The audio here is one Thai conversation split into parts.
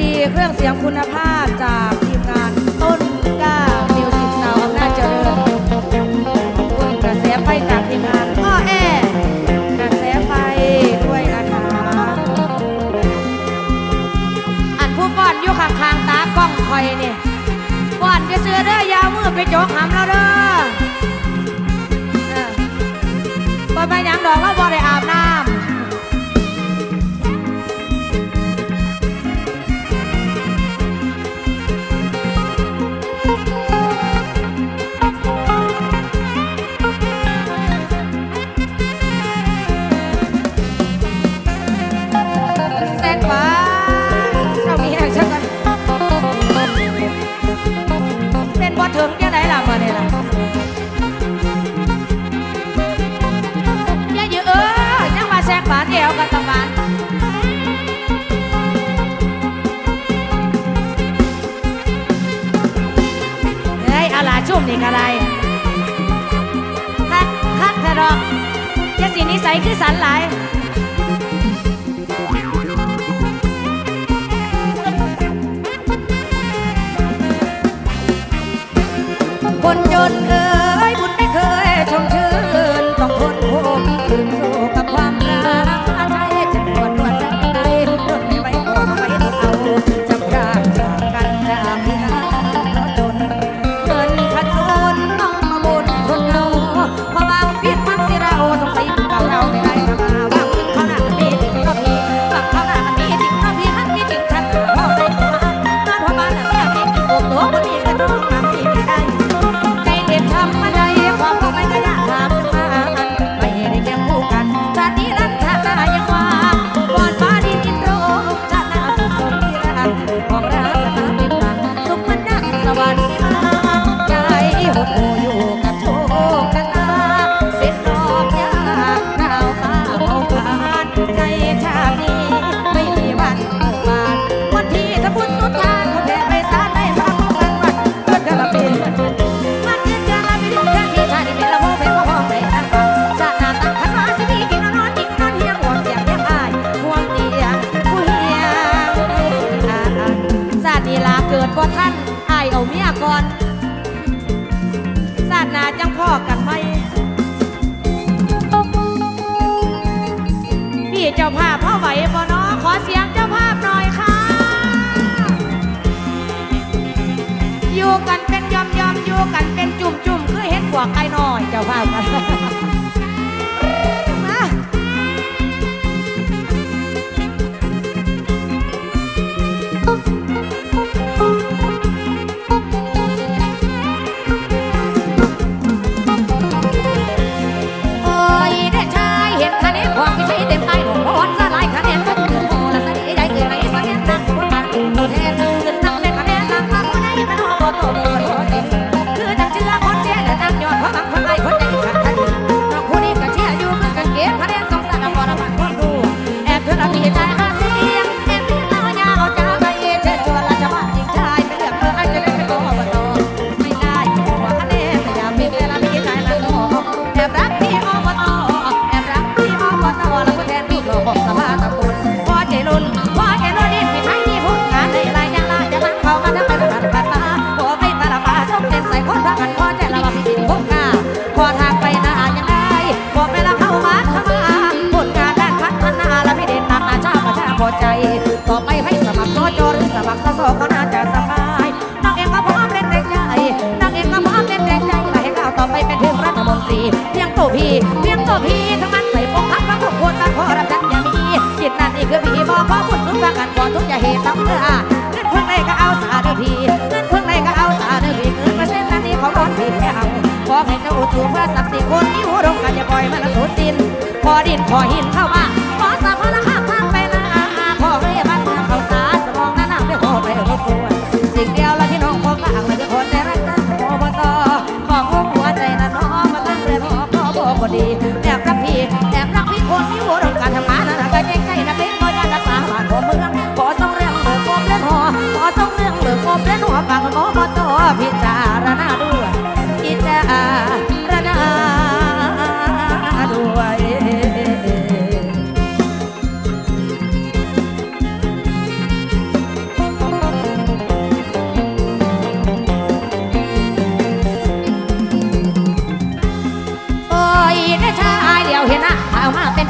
ดีเครื่องเสียงคุณภาพ คนจนเอ่ อกันไหมพี่เจ้าภาพพ่อไหวบ่น้อขอเสียงเจ้าภาพหน่อยค่ะ อยู่กันเป็นยอมยอมอยู่กันเป็นจุ่มจุ่มคือเห็นหัวไก่น้อยเจ้าภาพกัน สำคัญเงินเพิ่งได้ก็เอาสาเด้อพีเงินเพิ่งได้ก็เอาสาเด้อพี่เงินมาเช่นนั้นนี่ขอร้อนพี่ไม่เอาขอให้เจ้าสู่เพื่อสักสี่คนที่หัวรงกันอย่าปล่อยมันละสุดดิน พอดินพอหินเข้ามาขอสาบพลั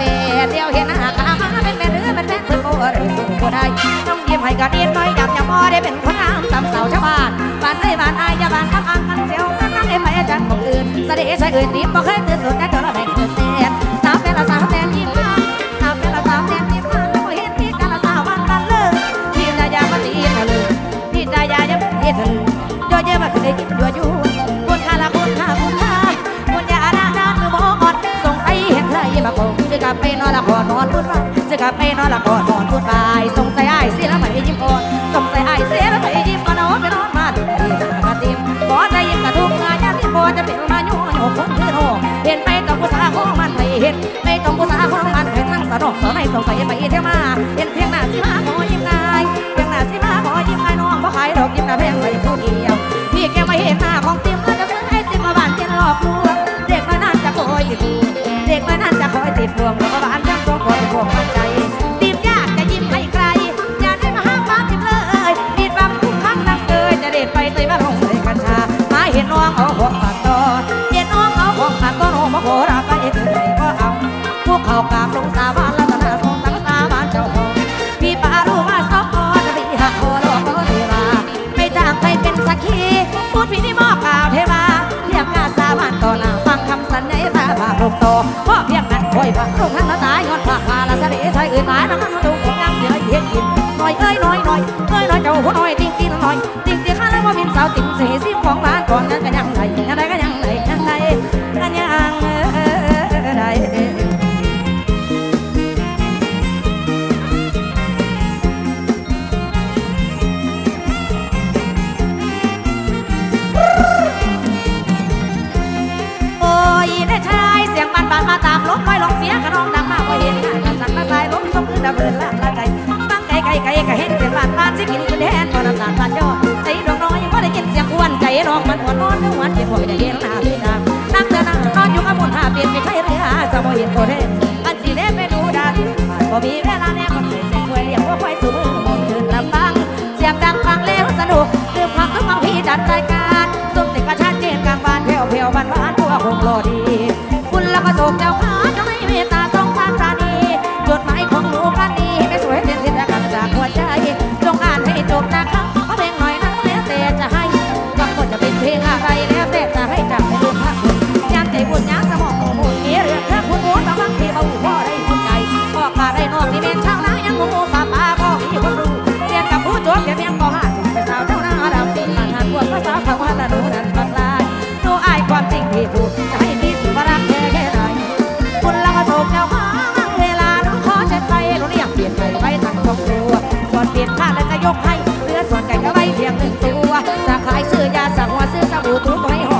ฟนเดียวเห็นหน้าขามาเป็นแม่เรือเป็นแม่เพื่อนโบหรือสู้บ่ได้ต้องยิ้มให้กันนิดหน่อยอยากจะมอได้เป็นคนงามตามสาวชาวบ้านบ้านไอ้บ้านไอายาบ้านข้างอ่างกันเสียวกันนั่งไอ้ไปอาจารย์บอกอื่นเสด็จใส่อื่นตีบบ่เคยตื่นสุดแต่เจอละแบ่งเกิดเศษสาวเป็นละสาวแดนยิ้มมาสาวเป็นละสาวแดนยิ้มมาแล้วเห็นพี่กันละสาวบ้านบ้านเลิกพี่นายามาตีทะลึ่งพี่นายายังตีทะลึ่งย่อเยอะมาเคยกินยั่วยุ ลับไปนอนละครนอนพูดไปจะกลับไปนอนละครนอนพูดไปสงสัยไอ้เสียแล้วไม่ยิ้มอ่อนสงสัยไอ้เสียแล้วไม่ยิ้มอ่อนอาไปนอนมาถึงที่ตากระติมบ่ได้ยิ้มกระทุกงานยามที่บ่จะเป็นมาโยุ่งโอ้คนคือโหเห็นไปกับผู้สาวของมันไม่เห็นไม่ต้องผู้สาวของมันให้ทั้งสะดอกสอนให้สงสัยไปเที่ยวมาเห็นเพียงหน้าสิมาขอยิ้มนายเพียงหน้าสิมาขอยิ้มนายน้องบ่ขายดอกยิ้มหน้าแพงไปผู้เดียวพี่แกไม่เห็นหน้าของติม ติดพวงแล้วก็บ้านจังสองคนพวงมั่นใจติมยากจะยิ้มให้ใครอย่าได้มาห้ามบ้าติมเลยปิดบังทุกครั้งนักเอยจะเด็ดไปเตยมาลงเลยกัญชามาเห็นน้องเอาของปากตอเห็นน้องเอาของปากตอน้องมาโหราไปเกิดไหนก็เอาพวกเขากราบลงสาบานรัตนาทรงสังสาบานเจ้าของพี่ป่ารู้ว่าสอบพอจะพี่หักคอหลอก็เทวาไม่จ้างใครเป็นสักขีพูดพี่ที่มอบกล่าวเทวาเทียกล้าสาบานต่อหน้าฟังคำสัญญาตาบาลูกโตเพราะเพียงนั้น คอยผักเข้าข้านละตายยอดพระพาละเสด็จชายเอ่ยตายน้ำมันมาดูของงามเสียเพียงกินหน่อยเอ้ยหน่อยหน่อยเอ้ยหน่อยเจ้าหัวหน่อยติ้งติ้งหน่อยติ้งติ้งข้าแล้วว่าเป็นสาวติ้งเสียสิบของบ้านก่อนนั้นก็ยังไงยังไงก็ยังไงยังไงกันยัง หัวนอนเนื้อหวานเจ็บหัวจะเย็นหน้าพี่นางนั่งเดินนั่งนอนอยู่กับมุนหาเปลี่ยนไปใช้เรือจะบ่เห็นตัวแทนอันสีเล่ไปดูดันพอมีเวลาแน่คนเคยใจช่วยเลี้ยกว่าควายสูงมือมองคืนลำบังเสียงดังฟังเล้วสนุกดื่มความทุกข์บางพี่จัดรายการส้มติดกระชากเจนกลางบ้านแผ่วแผ่วบ้านบ้านตัวคงรอดี คุณแล้วก็โศกเจ้าขา ยกให้เหลือส่วนไก่ก็ไม่เพียงหนึ่งตัว จะขายซื้อยาสั่งว่าซื้อสบู่ทุบให้หอม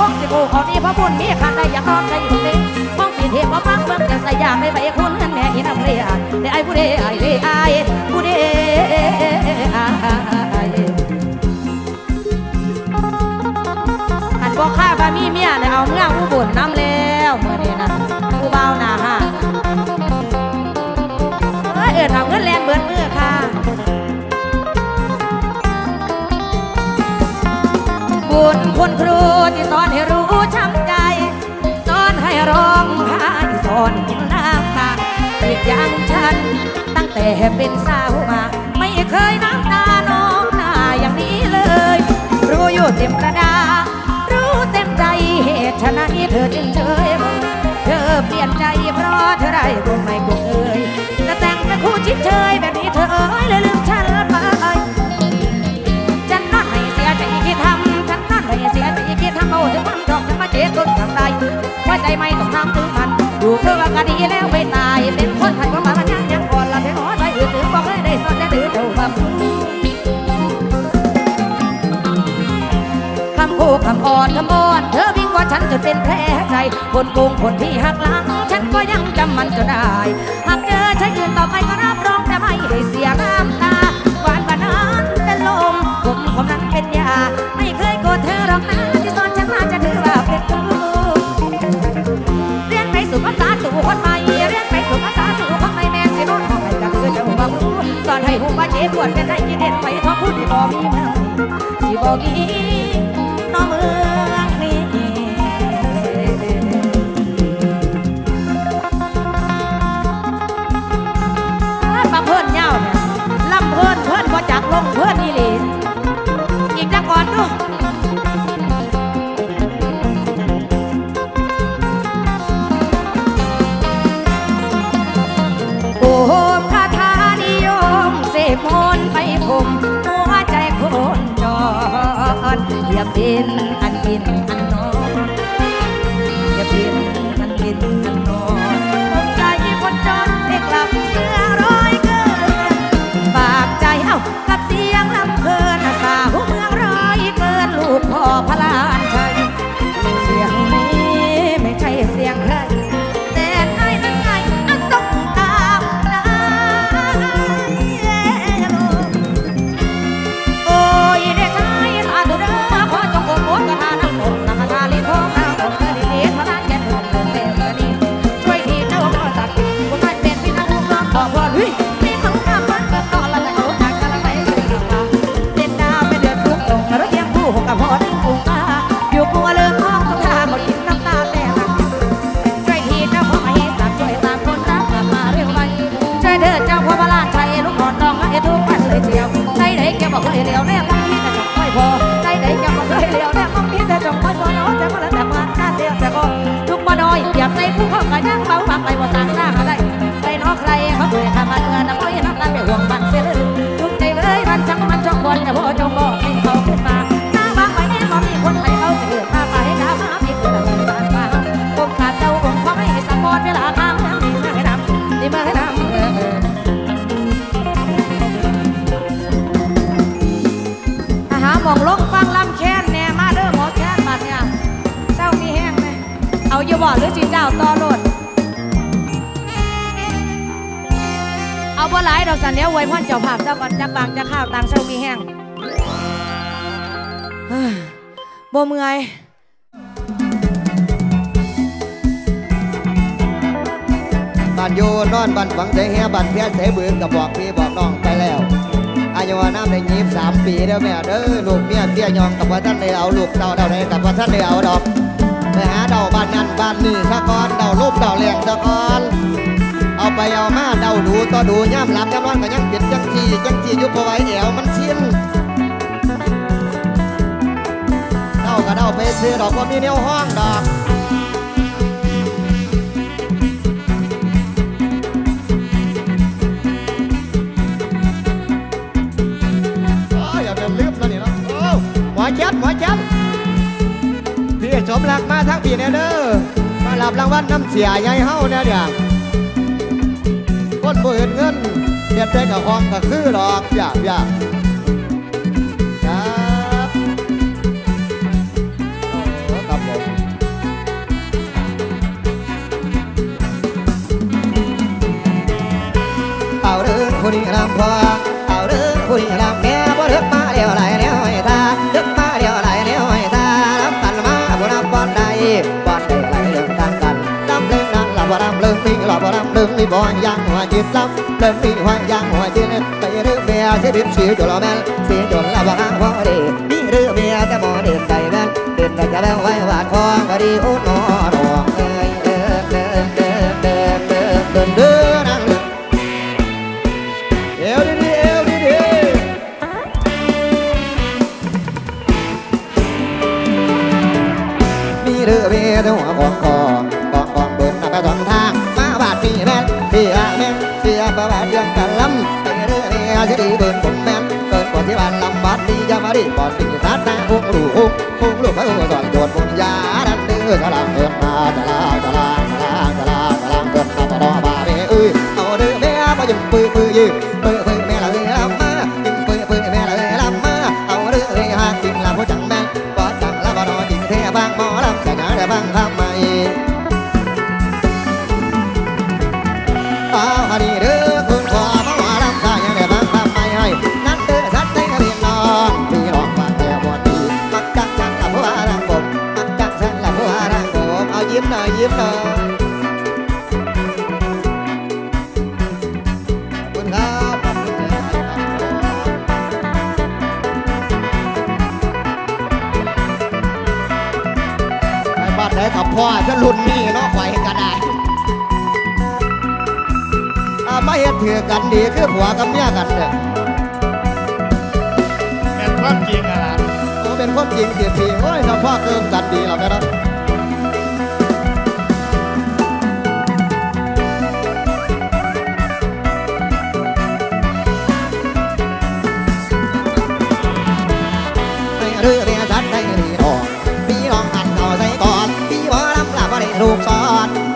คงสิกูเขานี่พระบุญมีขันได้อยากน้อมใจอยู่ติมองสีเทพว่าฟังเบิ่งแต่สยาไม่ไปคุณเงินแม่อินำเรียได้ไอ้ผู้เดไอ้เดไอ้ผู้เดไอ้ คุณครูที่สอนให้รู้ช้ำใจ สอนให้ร้องไห้สอนกินน้ำตาสิทธิ์อย่างฉัน ตั้งแต่เป็นสาวมา ไม่เคยน้ำตาน้องหน้าอย่างนี้เลย รู้อยู่เต็มกระดา รู้เต็มใจเหตุฉะนั้นเธอจึงเฉยเธอเปลี่ยนใจเพราะเธอได้กูไคำอ่อนคำอ่อน เธอวิ่งกว่าฉันจนเป็นแผลใจคนโกงคนที่หักหลัง ฉันก็ยังจำมันจนได้ หากเจอชายอื่นต่อไปก็รับรองแต่ไม่ให้เสียน้ำตาหวานกว่านั้นเป็นลมผมผมนั้นเป็นยา ไม่เคยโกรธเธอหรอกนะที่สอนฉันมาจะถือว่าเป็นครูเรียนไปสู่ภาษาตู่คนใหม่เรียนไปสู่ภาษาตู่คนใหม่แม่สิโน้นของใครก็คือจะหูว่ารู้สอนให้หูว่าเจ็บปวดเป็นไรกินเด่นไปท้องพูดที่บ่มีเมืองสิบ่มี อย่าเป็นอันกินอันนอน วงบันเสียเลทุกใจเลยมันจังมันจองบอลแต่พ่อจงบอกให้เขาขึ้นมา ดอกสันเดียวไว้พ่อเจ้าภาพเจ้าก่อนจักบางจะข้าวต่างเจ้ามีแห้งบ่เมื่อยบ้านอยู่นอนบ้านฝังใจเฮียบ้านเพียเสบืนกับบอกพี่บอกน้องไปแล้ว อายุวาน้ำได้ยีบสามปีแล้วแม่เด้อลูกเมียเตี้ยยองกับว่าท่านได้เอาลูกเต่าเต่าใดกับว่าท่านได้เอาดอกไปหาเดาบ้านนั้นบ้านนี้สะกอนเดาลูกเดาเลี้ยงสะกอน เอาไปเอามาเดาดูต่อดูย่ำหลับย่ำนอนก็ยังเปลี่ยนจังจีจังจียู่พอาไหวแอวมันชินเดาก็เดาไปซื้อดอกว่ามีแนวห้องดอกอย่าเดินลืมแล้วนี่นะหมอแจ๊บหมอแจ๊บพี่สมรักมาทั้งพี่แน่เด้อมารับรางวัลน้ำเสียใหญ่เฮาเนี่เดี๋ยว คนบ่เห็นเงินเด็ดได้กับห้องก็คือหรอกอย่าอย่าครับโอ้ครับผมเอาเรื่องคนนี้รำพอเอาเรื่องคนนี้รำแม่บ่เลือกมาเดียวหลเดียวให้ ลำเรื่องนี้ลำบ่ลำเรื่องนี้บ่ยังหัวจิตลำเรื่องนี้หัวยังหัวจิตไปเรื่องเมียเสียดิบเสียจุลแม่นเสียจุลละบ่กางพอดีมีเรื่องเมียแต่บ่เดินใจแม่นเดินแต่จะแบ้วไว้วาดคอก็ดีโอ้ เรือเรือสิดีเบินผมแม่นเกินกว่าที่บ้านลำบาดดีจะมาดี ไปบ้านไหนกับพ่อจะรุ่นนี้เนาะไฟก็ได้อามาเฮ็ดถือกันดีคือผัวกับเมียกันเนี่ยเป็นความจริงอะล่ะโอ้เป็นคนจริงเสียทีโอ้ยน้องพ่อเกิมกันดีแล้วแม่เนาะ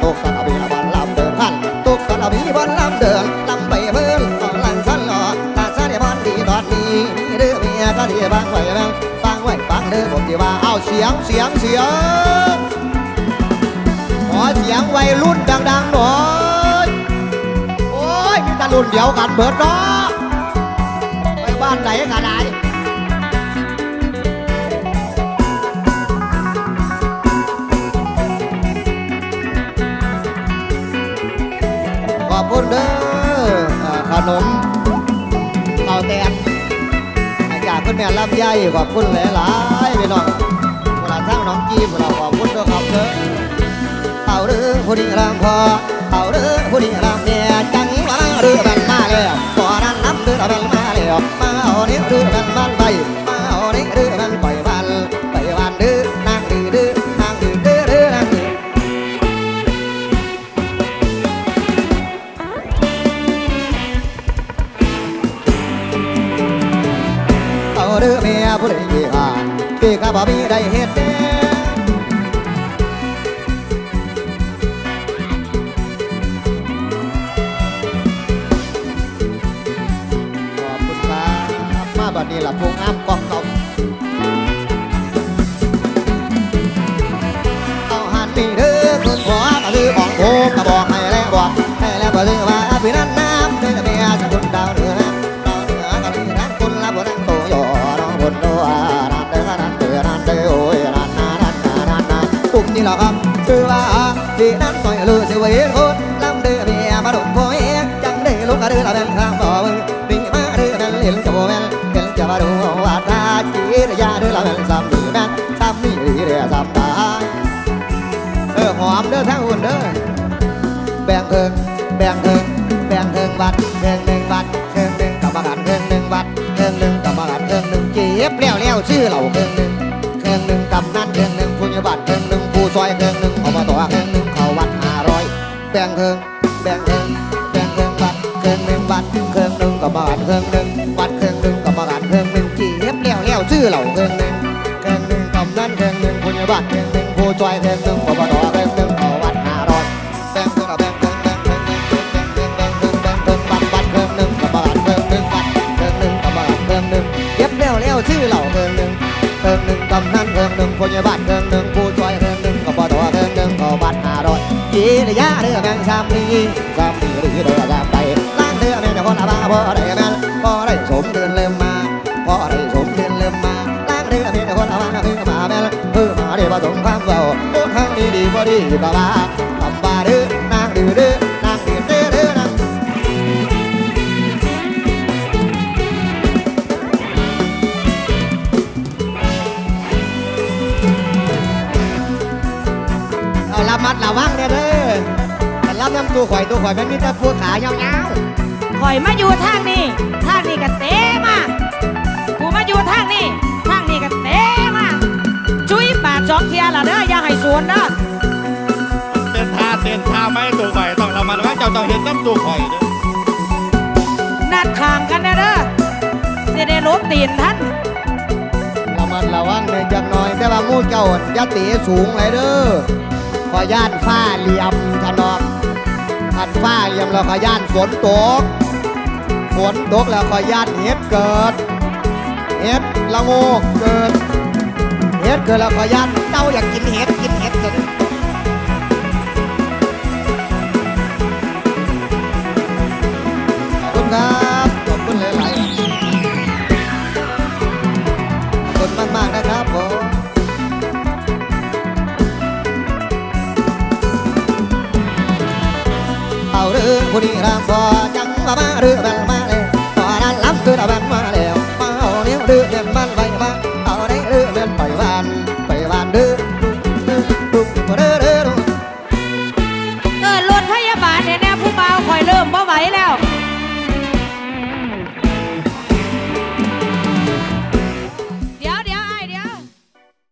ตกสารบีละบอลลำเดินพันตกสารบีบอลลำเดินลำไปเพิ่นตอนหลังสันหล่อตาซาได้บอลดีตอนนี้มีเรือเมียก็ดีบางไว้แม่งฟังไว้ฟังเด้อผมที่ว่าเอาเสียงเสียงเสียงขอเสียงวัยรุ่นดังๆหน่อยโอ้ยมีตารุ่นเดียวกันเบิดเนาะไปบ้านไหนก็ได้ อบคุณเด้อขนมข้าแตนจากคุณแม่ลำไยขอบคุณหลายๆพี่น้องเวลาทั้งน้องจีมเราขอบคุณเด้วยครับเด้อเอาเรือผู้นี้รำพอเอาเรือผู้นี้รำเนี่ยจังหว่าเรือมันมาแล้วก่อนนั้นน้ำเรือมันมาแล้วมาเอาเนี้เรือมันมันไป บบ่มีได้เฮ็ดแน่ วยคนลำเด้อเมียมาดมโพยจังได้ลูกกระเดือละแม่นข้างบ่มือปีมาเด้อแม่นเล่นจะบ่แม่นเห็นจะมาดูว่าตาจีระยาเด้อละแม่นซ้ำนี่แม่นซ้ำนี่เด้อซ้ำตาเออหอมเด้อทั้งหุ่นเด้อแบ่งเอิงแบ่งเอิงแบ่งเอิงบัตรเอิงหนึ่งบัตรเอิงหนึ่งกรรมการเอิงหนึ่งบัตรเอิงหนึ่งกรรมการเอิงหนึ่งเจ็บแล้วแล้วชื่อเหล่าเอิง เรื่อเหล่าเอิงหนึ่งเครื่องหนึ่งกำนันเรื่องหนึ่งผู้ใหญ่บ้านเครื่องหนึ่งผู้ช่วยเครื่องหนึ่งอบตเครื่องหนึ่งเอาวัดหาร้อยแบ่งเครื่องละแบ่งเครื่องแบ่งเครื่องแบ่งเครื่องแบ่งเครื่องแบ่งเครื่องแบ่งเครื่องบัตรบัตรเครื่องหนึ่งกรรมการเครื่องหนึ่งบัตรเครื่องหนึ่งกรรมการเตืองหนึ่งเย็บแล้วแล้วชื่อเหล่าเครื่องหนึ่งเครื่องหนึ่งกำนันเครื่องหนึ่งผู้ใหญ่บ้านเครื่องหนึ่งผู้ช่วยเครื่องหนึ่งอบตเครื่องหนึ่งเอวัดหาร้อยยีระยะเรือแบ่งสามนี้สามนี้หรือเรือสามใดล้างเรือแม่นคนละบ้าพอได้แม่นพอได้ ดีดีบ่ดีก็ว่าทำบาดื้อนางดื้อดื้อนางดื้อดื้อดื้อนางเอาระมัดระวังเด้อเด้อแต่รับน้ำตัวข่อยตัวข่อยมันมีแต่พวกขายาวๆข่อยมาอยู่ทางนี้ ทางนี้ก็เตะม วนเด้อเต้นท่าเต้นท่าไม่ตัวข่อยต้องเรามาว่าเจ้าต้องเห็นน้ำตัวข่อยเด้อนัดข้างกันนะเด้อสิได้ลบตีนท่านๆระมัดระวังเด้อจักหน่อย แต่ว่าหมูเจ้าอย่าตีสูงเลยเด้อขอย่านฟ้าเหลี่ยมถนอมอันฟ้าเหลี่ยมแล้วขอย่านฝนตกฝนตกแล้วขอย่านเห็ดเกิดเห็ดละโงกเกิดเห็ดเกิดแล้วขอย่านเต้าอยากกินเห็ด กินเห็ดเกิดครับขอบคุณหลายๆขอบคุณมาก ๆ นะครับผมเอาเรื่องผู้นี้รำพอจังว่ามาเรื่องแบน